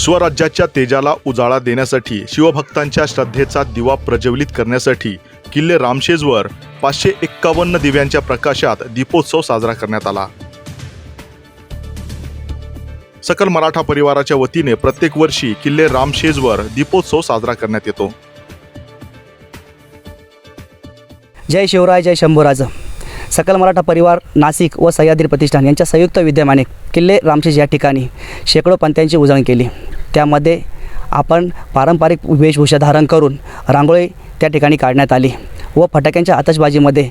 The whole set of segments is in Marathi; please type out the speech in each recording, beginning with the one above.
स्वराज्याच्या तेजाला उजाळा देण्यासाठी शिवभक्तांच्या श्रद्धेचा दिवा प्रज्वलित करण्यासाठी किल्ले रामशेजवर पाचशे एक्कावन्न दिव्यांच्या प्रकाशात दीपोत्सव साजरा करण्यात आला. सकल मराठा परिवाराच्या वतीने प्रत्येक वर्षी किल्ले रामशेजवर दीपोत्सव साजरा करण्यात येतो. जय शिवराय जय शंभूराज. सकल मराठा परिवार नाशिक व सह्याद्री प्रतिष्ठान यांच्या संयुक्त विद्यमाने किल्ले रामशेज या ठिकाणी शेकडो पंथ्यांची उजळणी केली. त्यामध्ये आपण पारंपरिक वेशभूषा धारण करून रांगोळी त्या ठिकाणी काढण्यात आली व फटाक्यांच्या आतषबाजीमध्ये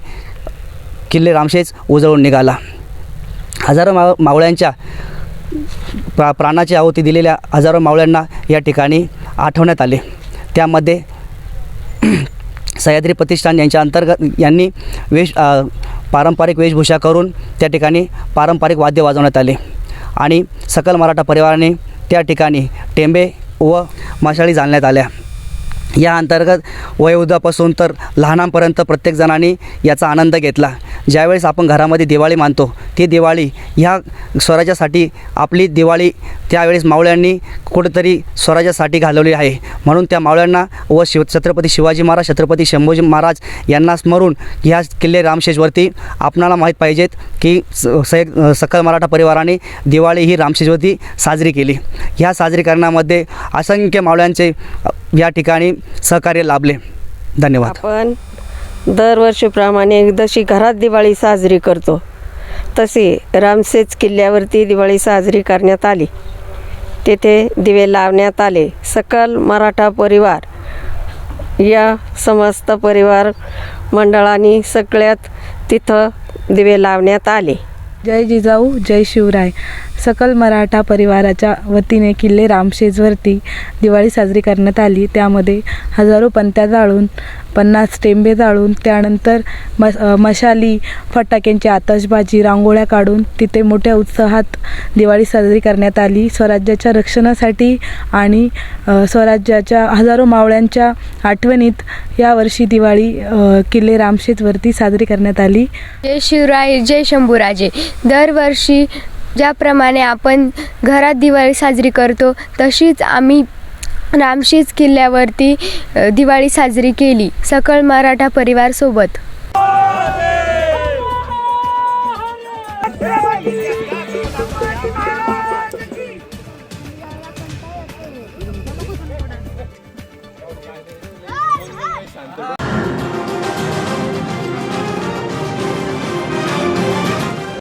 किल्ले रामशेज उजळून निघाला. हजारो माव मावळ्यांच्या प्रा प्राणाची आहुती दिलेल्या हजारो मावळ्यांना या ठिकाणी आठवण्यात आले. त्यामध्ये सह्याद्री प्रतिष्ठान यांच्या अंतर्गत यांनी वेश पारंपरिक वेशभूषा करून त्या ठिकाणी पारंपरिक वाद्य वाजवण्यात आले. आणि सकल मराठा परिवाराने त्या ठिकाणी टेंबे व मशाळी जाणण्यात आल्या. या अंतर्गत वयोवृद्धापासून तर लहानांपर्यंत प्रत्येक जणांनी याचा आनंद घेतला. ज्यावेळेस आपण घरामध्ये दिवाळी मानतो ती दिवाळी ह्या स्वराज्यासाठी आपली दिवाळी त्यावेळेस मावळ्यांनी कुठेतरी स्वराज्यासाठी घालवली आहे. म्हणून त्या मावळ्यांना व शिव छत्रपती शिवाजी महाराज छत्रपती शंभूजी महाराज यांना स्मरून ह्या किल्ले रामशेजवरती आपणाला माहीत पाहिजेत की स सकल मराठा परिवाराने दिवाळी ही रामशेजवरती साजरी केली. ह्या साजरीकरणामध्ये असंख्य मावळ्यांचे या ठिकाणी सहकार्य लाभले. धन्यवाद. आपण दरवर्षीप्रमाणे जशी घरात दिवाळी साजरी करतो. तशी रामसेज किल्ल्यावरती दिवाळी साजरी करण्यात आली. तेथे दिवे लावण्यात आले. सकल मराठा परिवार या समस्त परिवार मंडळांनी सगळ्यात तिथं दिवे लावण्यात आले. जय जिजाऊ जय शिवराय. सकल मराठा परिवाराच्या वतीने किल्ले रामशेजवरती दिवाळी साजरी करण्यात आली. त्यामध्ये हजारो पंत्या जाळून पन्नास टेंबे जाळून त्यानंतर मश मशाली फटाक्यांची आतषबाजी रांगोळ्या काढून तिथे मोठ्या उत्साहात दिवाळी साजरी करण्यात आली. स्वराज्याच्या रक्षणासाठी आणि स्वराज्याच्या हजारो मावळ्यांच्या आठवणीत यावर्षी दिवाळी किल्ले रामशेजवरती साजरी करण्यात आली. जय शिवराय जय शंभूराजे. दरवर्षी ज्याप्रमाणे आपण घरात दिवाळी साजरी करतो तशीच आम्ही रामशीज किल्ल्यावरती दिवाळी साजरी केली. सकळ मराठा परिवारसोबत